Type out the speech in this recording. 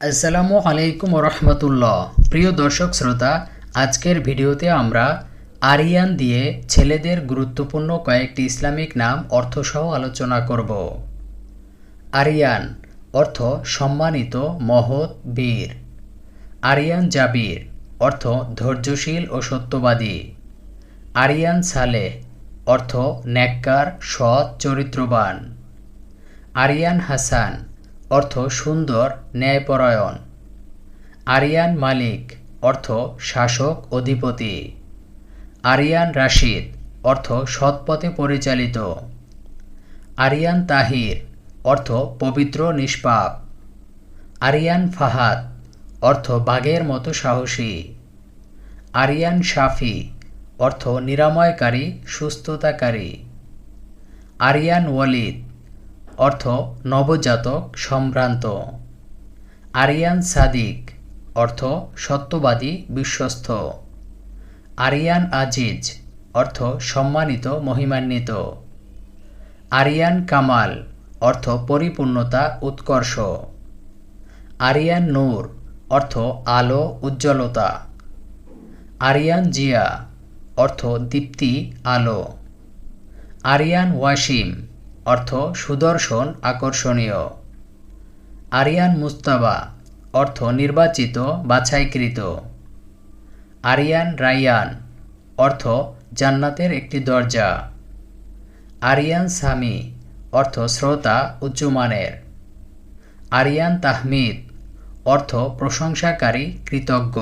আসসালামু আলাইকুম রহমতুল্লাহ প্রিয় দর্শক শ্রোতা, আজকের ভিডিওতে আমরা আরিয়ান দিয়ে ছেলেদের গুরুত্বপূর্ণ কয়েকটি ইসলামিক নাম, অর্থসহ আলোচনা করব। আরিয়ান, অর্থ সম্মানিত, মহৎ, বীর। আরিয়ান জাবির, অর্থ ধৈর্যশীল ও সত্যবাদী। আরিয়ান সালে অর্থ ন্যাক্কার, সৎ, চরিত্রবান। আরিয়ান হাসান অর্থ সুন্দর ন্যায়পরায়ণ। আরিয়ান মালিক, অর্থ শাসক অধিপতি। আরিয়ান রাশিদ, অর্থ সৎপথে পরিচালিত। আরিয়ান তাহির, অর্থ পবিত্র নিষ্পাপ। আরিয়ান ফাহাদ, অর্থ বাঘের মতো সাহসী। আরিয়ান শাফি, অর্থ নিরাময়কারী, সুস্থতাকারী। আরিয়ান ওয়ালিদ অর্থ নবজাতক সম্ভ্রান্ত। আরিয়ান সাদিক, অর্থ সত্যবাদী বিশ্বস্ত। আরিয়ান আজিজ, অর্থ সম্মানিত মহিমান্বিত। আরিয়ান কামাল, অর্থ পরিপূর্ণতা উৎকর্ষ। আরিয়ান নূর, অর্থ আলো উজ্জ্বলতা। আরিয়ান জিয়া, অর্থ দীপ্তি আলো। আরিয়ান ওয়াসিম অর্থ সুদর্শন আকর্ষণীয়। আরিয়ান মুস্তাবা, অর্থ নির্বাচিত, বাছাইকৃত। আরিয়ান রাইয়ান অর্থ জান্নাতের একটি দরজা। আরিয়ান সামি, অর্থ শ্রোতা উচ্চমানের। আরিয়ান তাহমিদ, অর্থ প্রশংসাকারী কৃতজ্ঞ।